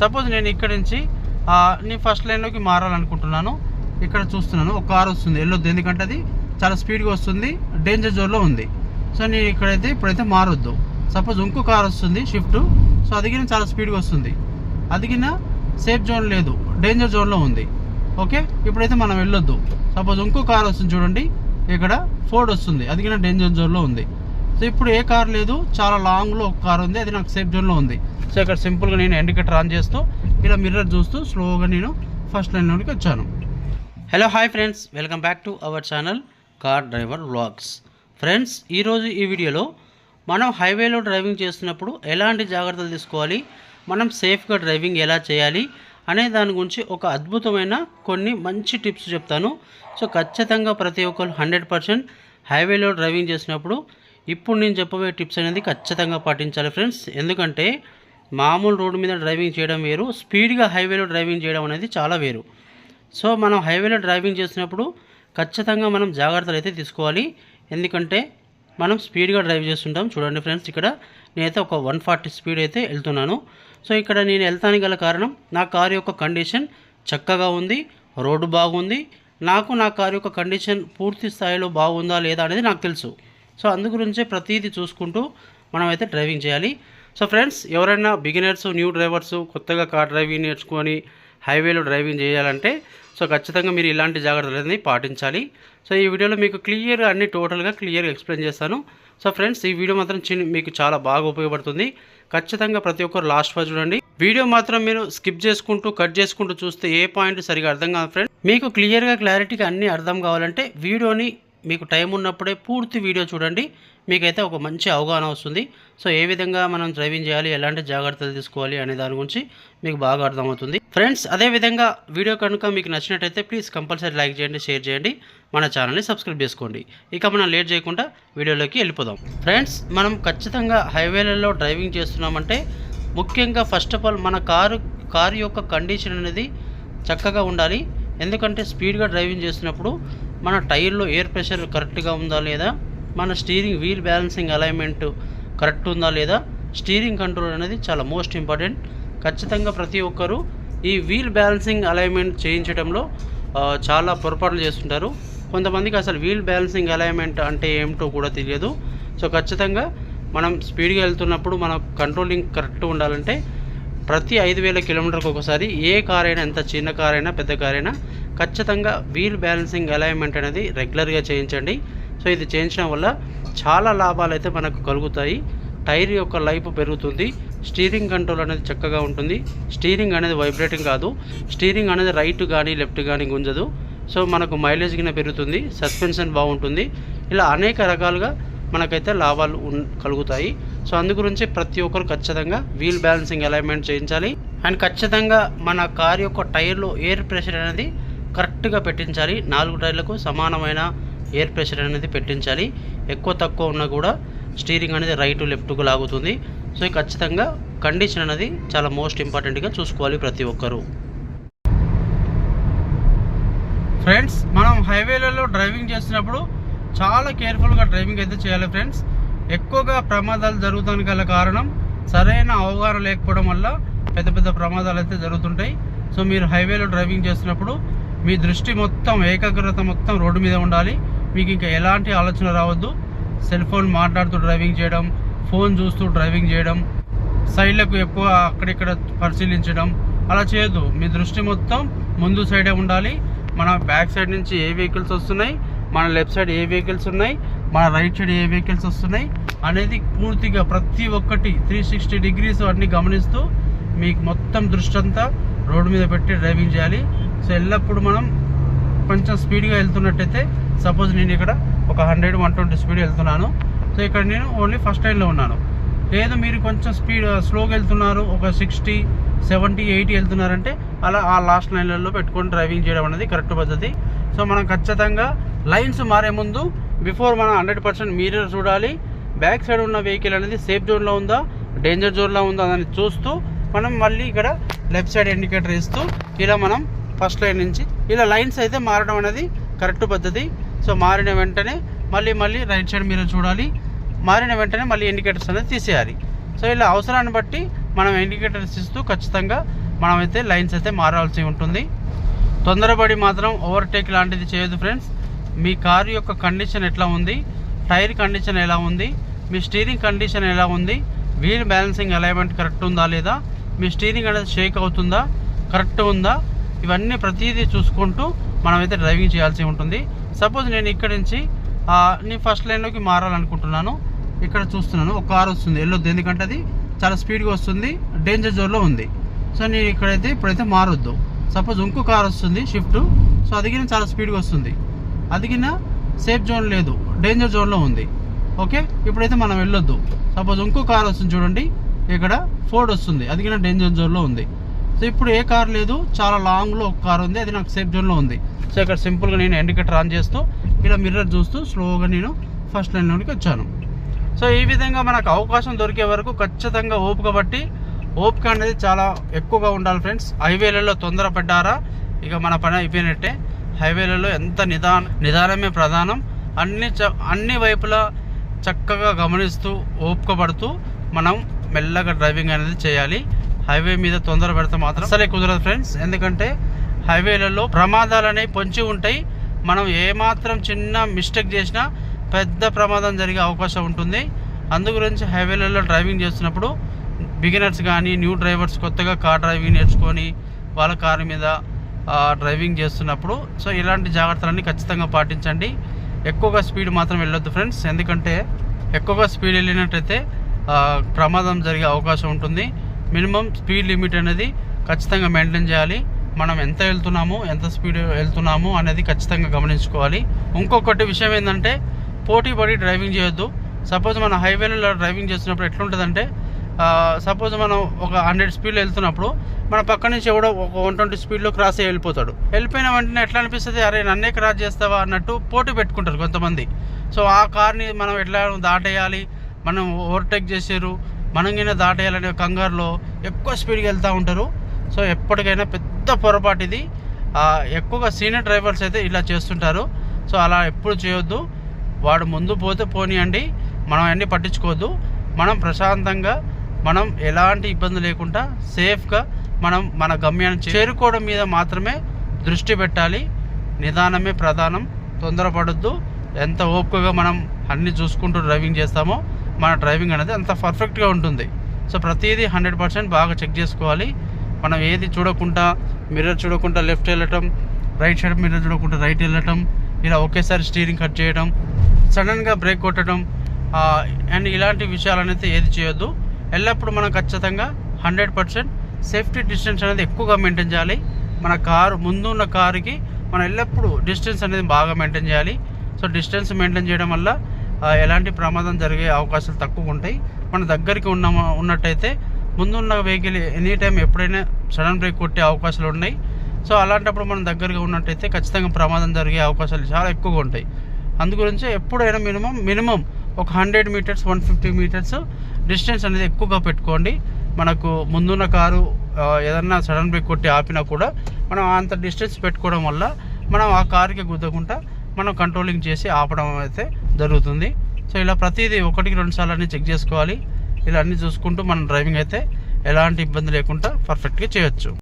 Suppose నేను ఇక్కడ నుంచి నేను ఫస్ట్ లైన్లోకి మారాలనుకుంటున్నాను. ఇక్కడ చూస్తున్నాను ఒక కార్ వస్తుంది వెళ్ళొద్దు. ఎందుకంటే అది చాలా స్పీడ్గా వస్తుంది డేంజర్ జోన్లో ఉంది. సో నేను ఇక్కడైతే ఇప్పుడైతే మారొద్దు. సపోజ్ ఇంకో కార్ వస్తుంది షిఫ్ట్ సో అదిగిన చాలా స్పీడ్గా వస్తుంది. అదిగిన సేఫ్ జోన్ లేదు డేంజర్ జోన్లో ఉంది. ఓకే? ఇప్పుడైతే మనం వెళ్ళొద్దు. సపోజ్ ఇంకో కార్ వస్తుంది చూడండి ఇక్కడ ఫోర్డ్ వస్తుంది అదిగిన డేంజర్ జోన్లో ఉంది. సో ఇప్పుడు ఏ కార్ లేదు చాలా లాంగ్లో ఒక కార్ ఉంది అది నాకు సేఫ్ జోన్లో ఉంది. సో ఇక్కడ సింపుల్గా నేను ఇండికేటర్ ఆన్ చేస్తూ ఇలా మిర్రర్ చూస్తూ స్లోగా నేను ఫస్ట్ లైన్లోకి వచ్చాను. Hello hi friends welcome back to our channel car driver vlogs friends ఈరోజు ఈ వీడియోలో మనం హైవేలో డ్రైవింగ్ చేస్తున్నప్పుడు ఎలాంటి జాగ్రత్తలు తీసుకోవాలి మనం సేఫ్గా డ్రైవింగ్ ఎలా చేయాలి అనే దాని గురించి ఒక అద్భుతమైన కొన్ని మంచి టిప్స్ చెప్తాను. సో ఖచ్చితంగా ప్రతి ఒక్కరు హండ్రెడ్ పర్సెంట్ హైవేలో డ్రైవింగ్ చేసినప్పుడు ఇప్పుడు నేను చెప్పబోయే టిప్స్ అనేది ఖచ్చితంగా పాటించాలి ఫ్రెండ్స్. ఎందుకంటే మామూలు రోడ్డు మీద డ్రైవింగ్ చేయడం వేరు స్పీడ్గా హైవేలో డ్రైవింగ్ చేయడం అనేది చాలా వేరు. సో మనం హైవేలో డ్రైవింగ్ చేసినప్పుడు ఖచ్చితంగా మనం జాగ్రత్తలు అయితే తీసుకోవాలి. ఎందుకంటే మనం స్పీడ్గా డ్రైవ్ చేస్తుంటాం. చూడండి ఫ్రెండ్స్ ఇక్కడ నేనైతే ఒక వన్ ఫార్టీ స్పీడ్ అయితే వెళ్తున్నాను. సో ఇక్కడ నేను వెళ్తానికి గల కారణం నా కారు యొక్క కండిషన్ చక్కగా ఉంది రోడ్డు బాగుంది. నాకు నా కారు యొక్క కండిషన్ పూర్తి స్థాయిలో బాగుందా లేదా అనేది నాకు తెలుసు. సో అందు గురించే ప్రతిదీ చూసుకుంటూ మనమైతే డ్రైవింగ్ చేయాలి. సో ఫ్రెండ్స్ ఎవరైనా బిగినర్స్ న్యూ డ్రైవర్స్ కొత్తగా కార్ డ్రైవింగ్ నేర్చుకొని హైవేలో డ్రైవింగ్ చేయాలంటే సో ఖచ్చితంగా మీరు ఇలాంటి జాగ్రత్తలు అనేది పాటించాలి. సో ఈ వీడియోలో మీకు క్లియర్గా అన్ని టోటల్గా క్లియర్గా ఎక్స్ప్లెయిన్ చేస్తాను. సో ఫ్రెండ్స్ ఈ వీడియో మాత్రం చిన్న మీకు చాలా బాగా ఉపయోగపడుతుంది. ఖచ్చితంగా ప్రతి ఒక్కరు లాస్ట్ వరకు చూడండి. వీడియో మాత్రం మీరు స్కిప్ చేసుకుంటూ కట్ చేసుకుంటూ చూస్తే ఏ పాయింట్ సరిగా అర్థం కాదు ఫ్రెండ్స్. మీకు క్లియర్గా క్లారిటీగా అన్నీ అర్థం కావాలంటే వీడియోని మీకు టైం ఉన్నప్పుడే పూర్తి వీడియో చూడండి. మీకైతే ఒక మంచి అవగాహన వస్తుంది. సో ఏ విధంగా మనం డ్రైవింగ్ చేయాలి? ఎలాంటి జాగ్రత్తలు తీసుకోవాలి? అనే దాని గురించి మీకు బాగా అర్థమవుతుంది. ఫ్రెండ్స్ అదే విధంగా వీడియో కనుక మీకు నచ్చినట్టయితే ప్లీజ్ కంపల్సరీ లైక్ చేయండి షేర్ చేయండి. మన ఛానల్ని సబ్స్క్రైబ్ చేసుకోండి. ఇక మనం లేట్ చేయకుండా వీడియోలోకి వెళ్ళిపోదాం. ఫ్రెండ్స్ మనం ఖచ్చితంగా హైవేలలో డ్రైవింగ్ చేస్తున్నామంటే ముఖ్యంగా ఫస్ట్ ఆఫ్ ఆల్ మన కారు కారు యొక్క కండిషన్ అనేది చక్కగా ఉండాలి. ఎందుకంటే స్పీడ్గా డ్రైవింగ్ చేస్తున్నప్పుడు మన టైర్లో ఎయిర్ ప్రెషర్ కరెక్ట్గా ఉందా లేదా? మన steering wheel balancing alignment correct ఉందా లేదా? స్టీరింగ్ కంట్రోల్ అనేది చాలా మోస్ట్ ఇంపార్టెంట్. ఖచ్చితంగా ప్రతి ఒక్కరూ ఈ వీల్ బ్యాలెన్సింగ్ అలైన్మెంట్ చేయించడంలో చాలా పొరపాట్లు చేస్తుంటారు. కొంతమందికి అసలు వీల్ బ్యాలెన్సింగ్ అలైన్మెంట్ అంటే ఏమిటో కూడా తెలియదు. సో ఖచ్చితంగా మనం స్పీడ్గా వెళ్తున్నప్పుడు మన కంట్రోలింగ్ కరెక్ట్ ఉండాలంటే ప్రతి ఐదు వేల కిలోమీటర్కి ఒకసారి ఏ కార్ అయినా ఎంత చిన్న కార్ అయినా పెద్ద కార్ అయినా ఖచ్చితంగా వీల్ బ్యాలెన్సింగ్ అలైన్మెంట్ అనేది రెగ్యులర్గా చేయించండి. సో ఇది చేయించడం వల్ల చాలా లాభాలు అయితే మనకు కలుగుతాయి. టైర్ యొక్క లైఫ్ పెరుగుతుంది. స్టీరింగ్ కంట్రోల్ అనేది చక్కగా ఉంటుంది. స్టీరింగ్ అనేది వైబ్రేటింగ్ కాదు. స్టీరింగ్ అనేది రైట్ కానీ లెఫ్ట్ కానీ గుంజదు. సో మనకు మైలేజ్ కింద పెరుగుతుంది. సస్పెన్షన్ బాగుంటుంది. ఇలా అనేక రకాలుగా మనకైతే లాభాలు కలుగుతాయి. సో అందు గురించి ప్రతి ఒక్కరు ఖచ్చితంగా వీల్ బ్యాలెన్సింగ్ అలైన్మెంట్ చేయించాలి. అండ్ ఖచ్చితంగా మన కార్ యొక్క టైర్లో ఎయిర్ ప్రెషర్ అనేది కరెక్ట్గా పెట్టించాలి. నాలుగు టైర్లకు సమానమైన ఎయిర్ ప్రెషర్ అనేది పెట్టించాలి. ఎక్కువ తక్కువ ఉన్నా కూడా స్టీరింగ్ అనేది రైట్ లెఫ్ట్కు లాగుతుంది. సో ఖచ్చితంగా కండిషన్ అనేది చాలా మోస్ట్ ఇంపార్టెంట్గా చూసుకోవాలి ప్రతి ఒక్కరూ. ఫ్రెండ్స్ మనం హైవేలలో డ్రైవింగ్ చేస్తున్నప్పుడు చాలా కేర్ఫుల్గా డ్రైవింగ్ అయితే చేయాలి ఫ్రెండ్స్. ఎక్కువగా ప్రమాదాలు జరుగుతానికి గల కారణం సరైన అవగాహన లేకపోవడం వల్ల పెద్ద పెద్ద ప్రమాదాలు అయితే జరుగుతుంటాయి. సో మీరు హైవేలో డ్రైవింగ్ చేసినప్పుడు మీ దృష్టి మొత్తం ఏకాగ్రత మొత్తం రోడ్డు మీద ఉండాలి. మీకు ఇంకా ఎలాంటి ఆలోచన రావద్దు. సెల్ ఫోన్ మాట్లాడుతూ డ్రైవింగ్ చేయడం ఫోన్ చూస్తూ డ్రైవింగ్ చేయడం సైడ్లకు ఎక్కువ అక్కడిక్కడ పరిశీలించడం అలా చేయొద్దు. మీ దృష్టి మొత్తం ముందు సైడే ఉండాలి. మన బ్యాక్ సైడ్ నుంచి ఏ వెహికల్స్ వస్తున్నాయి మన లెఫ్ట్ సైడ్ ఏ వెహికల్స్ ఉన్నాయి మన రైట్ సైడ్ ఏ వెహికల్స్ వస్తున్నాయి అనేది పూర్తిగా ప్రతి ఒక్కటి త్రీ సిక్స్టీ డిగ్రీస్ అన్ని గమనిస్తూ మీకు మొత్తం దృష్టి అంతా రోడ్డు మీద పెట్టి డ్రైవింగ్ చేయాలి. సో ఎల్లప్పుడు మనం కొంచెం స్పీడ్గా వెళ్తున్నట్టయితే సపోజ్ నేను ఇక్కడ ఒక హండ్రెడ్ వన్ ట్వంటీ స్పీడ్ వెళ్తున్నాను. సో ఇక్కడ నేను ఓన్లీ ఫస్ట్ లైన్లో ఉన్నాను. లేదు మీరు కొంచెం స్పీడ్ స్లోగా వెళ్తున్నారు ఒక సిక్స్టీ సెవెంటీ ఎయిటీ వెళ్తున్నారంటే అలా ఆ లాస్ట్ లైన్లలో పెట్టుకొని డ్రైవింగ్ చేయడం అనేది కరెక్ట్ పద్ధతి. సో మనం ఖచ్చితంగా లైన్స్ మారే ముందు బిఫోర్ మనం హండ్రెడ్ పర్సెంట్ మీటర్ చూడాలి. బ్యాక్ సైడ్ ఉన్న వెహికల్ అనేది సేఫ్ జోన్లో ఉందా డేంజర్ జోన్లో ఉందా అని చూస్తూ మనం మళ్ళీ ఇక్కడ లెఫ్ట్ సైడ్ ఇండికేటర్ ఇస్తూ ఇలా మనం ఫస్ట్ లైన్ నుంచి ఇలా లైన్స్ అయితే మారడం అనేది కరెక్ట్ పద్ధతి. సో మారిన వెంటనే మళ్ళీ మళ్ళీ రైట్ సైడ్ మీరు చూడాలి. మారిన వెంటనే మళ్ళీ ఇండికేటర్స్ అనేది తీసేయాలి. సో ఇలా అవసరాన్ని బట్టి మనం ఇండికేటర్స్ ఇస్తూ ఖచ్చితంగా మనమైతే లైన్స్ అయితే మారాల్సి ఉంటుంది. తొందరపడి మాత్రం ఓవర్టేక్ లాంటిది చేయదు ఫ్రెండ్స్. మీ కారు యొక్క కండిషన్ ఎట్లా ఉంది? టైర్ కండిషన్ ఎలా ఉంది? మీ స్టీరింగ్ కండిషన్ ఎలా ఉంది? వీల్ బ్యాలెన్సింగ్ అలైన్మెంట్ కరెక్ట్ ఉందా లేదా? మీ స్టీరింగ్ అనేది షేక్ అవుతుందా? కరెక్ట్ ఉందా? ఇవన్నీ ప్రతిదీ చూసుకుంటూ మనమైతే డ్రైవింగ్ చేయాల్సి ఉంటుంది. సపోజ్ నేను ఇక్కడి నుంచి నేను ఫస్ట్ లైన్లోకి మారాలనుకుంటున్నాను. ఇక్కడ చూస్తున్నాను ఒక కారు వస్తుంది వెళ్ళొద్దు. ఎందుకంటే అది చాలా స్పీడ్గా వస్తుంది డేంజర్ జోన్లో ఉంది. సో నేను ఇక్కడైతే ఇప్పుడైతే మారొద్దు. సపోజ్ ఇంకో కారు వస్తుంది షిఫ్ట్. సో అది చాలా స్పీడ్గా వస్తుంది. అదిగిన సేఫ్ జోన్ లేదు. డేంజర్ జోన్లో ఉంది. ఓకే ఇప్పుడైతే మనం వెళ్ళొద్దు. సపోజ్ ఇంకో కార్ వస్తుంది చూడండి. ఇక్కడ ఫోర్డ్ వస్తుంది. అదిగిన డేంజర్ జోన్లో ఉంది. సో ఇప్పుడు ఏ కార్ లేదు. చాలా లాంగ్లో ఒక కార్ ఉంది. అది నాకు సేఫ్ జోన్లో ఉంది. సో ఇక్కడ సింపుల్గా నేను ఇండికేటర్ ఆన్ చేస్తూ ఇలా మిర్రర్ చూస్తూ స్లోగా నేను ఫస్ట్ లైన్లోనికి వచ్చాను. సో ఈ విధంగా మనకు అవకాశం దొరికే వరకు ఖచ్చితంగా ఓపిక బట్టి ఓపిక అనేది చాలా ఎక్కువగా ఉండాలి ఫ్రెండ్స్ హైవేలలో తొందరపడ్డారా? ఇక మన పని అయిపోయినట్టే. హైవేలలో ఎంత నిదాన నిదానమే ప్రధానం. అన్ని చ అన్ని వైపులా చక్కగా గమనిస్తూ ఓపుకబడుతూ మనం మెల్లగా డ్రైవింగ్ అనేది చేయాలి. హైవే మీద తొందర పెడితే మాత్రం అసలే కుదరదు ఫ్రెండ్స్. ఎందుకంటే హైవేలలో ప్రమాదాలు అనేవి పొంచి ఉంటాయి. మనం ఏమాత్రం చిన్న మిస్టేక్ చేసినా పెద్ద ప్రమాదం జరిగే అవకాశం ఉంటుంది. అందు గురించి హైవేలలో డ్రైవింగ్ చేస్తున్నప్పుడు బిగినర్స్ కానీ న్యూ డ్రైవర్స్ కొత్తగా కార్ డ్రైవింగ్ నేర్చుకొని వాళ్ళ కారు మీద డ్రైవింగ్ చేస్తున్నప్పుడు. సో ఇలాంటి జాగ్రత్తలన్నీ ఖచ్చితంగా పాటించండి. ఎక్కువగా స్పీడ్ మాత్రం వెళ్ళొద్దు ఫ్రెండ్స్. ఎందుకంటే ఎక్కువగా స్పీడ్ వెళ్ళినట్టయితే ప్రమాదం జరిగే అవకాశం ఉంటుంది. మినిమం స్పీడ్ లిమిట్ అనేది ఖచ్చితంగా మెయింటైన్ చేయాలి. మనం ఎంత వెళ్తున్నాము ఎంత స్పీడ్ వెళ్తున్నాము అనేది ఖచ్చితంగా గమనించుకోవాలి. ఇంకొకటి విషయం ఏంటంటే పోటీ పడి డ్రైవింగ్ చేయొద్దు. సపోజ్ మనం హైవేలలో డ్రైవింగ్ చేస్తున్నప్పుడు ఎట్లుంటుందంటే సపోజ్ మనం ఒక హండ్రెడ్ స్పీడ్లో వెళ్తున్నప్పుడు మన పక్క నుంచి ఎవడో ఒక వన్ ట్వంటీ స్పీడ్లో క్రాస్ అయ్యి వెళ్ళిపోతాడు. వెళ్ళిపోయిన వెంటనే ఎట్లా అనిపిస్తుంది? అరే నన్నే క్రాస్ చేస్తావా అన్నట్టు పోటీ పెట్టుకుంటారు కొంతమంది. సో ఆ కార్ని మనం ఎట్లా దాటేయాలి? మనం ఓవర్టేక్ చేసారు? మనం కింద దాటేయాలనే కంగారులో ఎక్కువ స్పీడ్గా వెళ్తూ ఉంటారు. సో ఎప్పటికైనా పెద్ద పొరపాటు ఇది. ఎక్కువగా సీనియర్ డ్రైవర్స్ అయితే ఇలా చేస్తుంటారు. సో అలా ఎప్పుడు చేయొద్దు. వాడు ముందు పోతే పోనీయండి. మనం అన్నీ పట్టించుకోవద్దు. మనం ప్రశాంతంగా మనం ఎలాంటి ఇబ్బంది లేకుండా సేఫ్గా మనం మన గమ్యాన్ని చేరుకోవడం మీద మాత్రమే దృష్టి పెట్టాలి. నిదానమే ప్రధానం. తొందరపడద్దు. ఎంత ఓపికగా మనం అన్ని చూసుకుంటూ డ్రైవింగ్ చేస్తామో మన డ్రైవింగ్ అనేది అంత పర్ఫెక్ట్గా ఉంటుంది. సో ప్రతిదీ హండ్రెడ్ పర్సెంట్ బాగా చెక్ చేసుకోవాలి. మనం ఏది చూడకుండా మిర్రర్ చూడకుండా లెఫ్ట్ వెళ్ళటం రైట్ సైడ్ మిర్రర్ చూడకుండా రైట్ వెళ్ళటం ఇలా ఒకేసారి స్టీరింగ్ కట్ చేయడం సడన్గా బ్రేక్ కొట్టడం అండ్ ఇలాంటి విషయాలనైతే ఏది చేయొద్దు. ఎల్లప్పుడూ మనం ఖచ్చితంగా హండ్రెడ్ పర్సెంట్ సేఫ్టీ డిస్టెన్స్ అనేది ఎక్కువగా మెయింటైన్ చేయాలి. మన కారు ముందు ఉన్న కారుకి మనం ఎల్లప్పుడూ డిస్టెన్స్ అనేది బాగా మెయింటైన్ చేయాలి. సో డిస్టెన్స్ మెయింటైన్ చేయడం వల్ల ఎలాంటి ప్రమాదం జరిగే అవకాశాలు తక్కువ ఉంటాయి. మన దగ్గరికి ఉన్న ఉన్నట్టయితే ముందున్న వెహికల్ ఎనీ టైం ఎప్పుడైనా సడన్ బ్రేక్ కొట్టే అవకాశాలు ఉన్నాయి. సో అలాంటప్పుడు మనం దగ్గరగా ఉన్నట్టయితే ఖచ్చితంగా ప్రమాదం జరిగే అవకాశాలు చాలా ఎక్కువగా ఉంటాయి. అందుగురించి ఎప్పుడైనా మినిమం మినిమం ఒక hundred metres one fifty metres distance అనేది ఎక్కువగా పెట్టుకోండి. మనకు ముందున్న కారు ఏదన్నా సడన్ బ్రేక్ కొట్టి ఆపినా కూడా మనం అంత డిస్టెన్స్ పెట్టుకోవడం వల్ల మనం ఆ కారుకి గుద్దకుండా మనం కంట్రోలింగ్ చేసి ఆపడం అయితే జరుగుతుంది. సో ఇలా ప్రతిదీ ఒకటికి రెండు సార్లు అన్నీ చెక్ చేసుకోవాలి. ఇలా అన్నీ చూసుకుంటూ మనం డ్రైవింగ్ అయితే ఎలాంటి ఇబ్బంది లేకుండా పర్ఫెక్ట్గా చేయొచ్చు.